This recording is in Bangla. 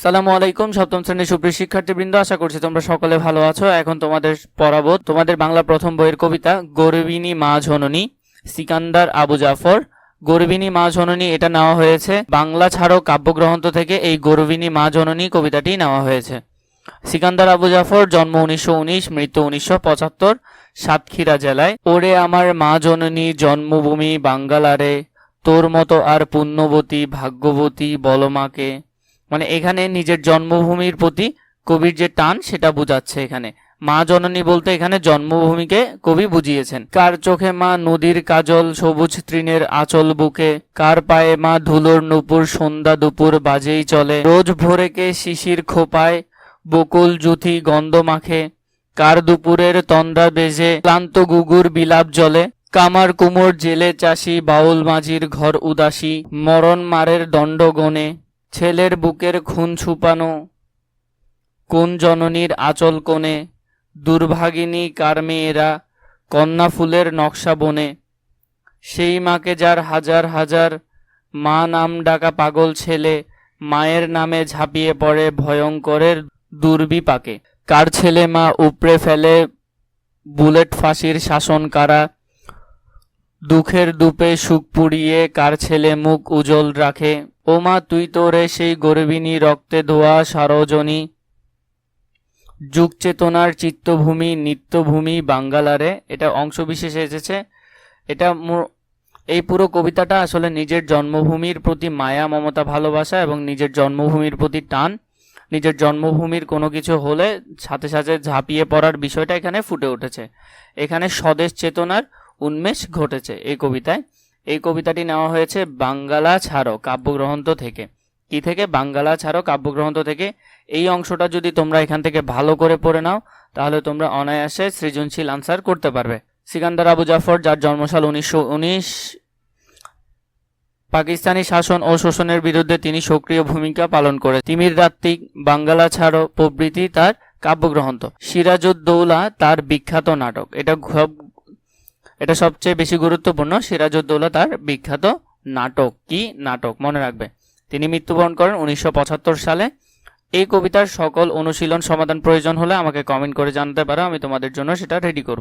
সালামু আলাইকুম, সপ্তম শ্রেণির সুপ্রিয় শিক্ষার্থীবৃন্দ, আশা করছি তোমরা সকলে ভালো আছো। এখন তোমাদের পড়াবো তোমাদের বাংলা প্রথম বইয়ের কবিতা, গরিবিনী মা ঝননী সিকান্দার আবু জাফর। গরিবিনী মা জননী, এটা নেওয়া হয়েছে বাংলা ছাড়ো কাব্যগ্রন্থ থেকে, এই গরিবিনী মা জননী কবিতাটি নেওয়া হয়েছে। সিকান্দার আবু জাফর, জন্ম উনিশশো উনিশ, মৃত্যু উনিশশো পঁচাত্তর, সাতক্ষীরা জেলায়। ওরে আমার মা জননী, জন্মভূমি বাঙ্গালারে, তোর মতো আর পুণ্যবতী, ভাগ্যবতী বলমাকে মানে এখানে নিজের জন্মভূমির প্রতি কবির যে টান, সেটা বোঝাচ্ছে এখানে। মা জননী বলতে এখানে জন্মভূমিকে কবি বুঝিয়েছেন। কার চোখে মা নদীর কাজল, সবুজ তৃণের আঁচল বুকে? কার পায়ে মা ধুলোর নুপুর, সন্ধ্যা দুপুর বাজেই চলে? রোজ ভোরেকে শিশির খোপায়? বকুল জুথি গন্ধ মাখে? কার দুপুরের তন্দ্রা বেজে? ক্লান্ত গুগুর বিলাপ জলে কামার কুমোর জেলে চাষি, বাউল মাঝির ঘর উদাসী? মরণ মারের দণ্ড গনে? ছেলের বুকের খুন ছুপানো, কোন জননীর আচল কোণে, দুর্ভাগিনী কার মেয়েরা কন্যা ফুলের নকশা বনে, সেই মাকে যার হাজার হাজার মা নাম ডাকা পাগল ছেলে মায়ের নামে ঝাঁপিয়ে পড়ে ভয়ঙ্করের দুর্বিপাকে। কার ছেলে মা উপড়ে ফেলে বুলেট ফাঁসির শাসন কারা, দুঃখের দুপে সুখ পুড়িয়ে কার ছেলে মুখ উজ্জ্বল রাখে ও মা তুই তোরে সেই গর্বিনী রক্তে ধোয়া সারজনী। যুগ চেতনার চিত্তভূমি, নিত্যভূমি বাঙ্গালারে। এটা অংশবিশেষে এসেছে। এটা এই পুরো কবিতাটা আসলে নিজের জন্মভূমির প্রতি মায়া, মমতা, ভালোবাসা এবং নিজের জন্মভূমির প্রতি টান। নিজের জন্মভূমির কোনো কিছু হলে সাথে সাথে ঝাঁপিয়ে পড়ার বিষয়টা এখানে ফুটে উঠেছে। এখানে স্বদেশ চেতনার উন্মেষ ঘটেছে এই কবিতায়। এই কবিতাটি নেওয়া হয়েছে বাঙ্গালা ছাড়ো কাব্যগ্রন্থ থেকে। কি থেকে? বাঙ্গালা ছাড়ো কাব্যগ্রন্থ থেকে। এই অংশটা যদি তোমরা এখান থেকে ভালো করে পড়ে নাও, তাহলে তোমরা অনায়াসে সৃজনশীল আনসার করতে পারবে। সিকান্দার আবু জাফর, যার জন্মসাল উনিশশো উনিশ, পাকিস্তানি শাসন ও শোষণের বিরুদ্ধে তিনি সক্রিয় ভূমিকা পালন করে। তিমির রাত্রিক বাঙ্গালা ছাড়ো প্রভৃতি তার কাব্যগ্রন্থ। সিরাজউদ্দৌলা তার বিখ্যাত নাটক। এটা এটা সবচেয়ে বেশি গুরুত্বপূর্ণ সিরাজউদ্দৌলা তার বিখ্যাত নাটক। কি নাটক? মনে রাখবে। তিনি মৃত্যুবরণ করেন উনিশশো পঁচাত্তর সালে। এই কবিতার সকল অনুশীলন সমাধান প্রয়োজন হলে আমাকে কমেন্ট করে জানতে পারো, আমি তোমাদের জন্য সেটা রেডি করব।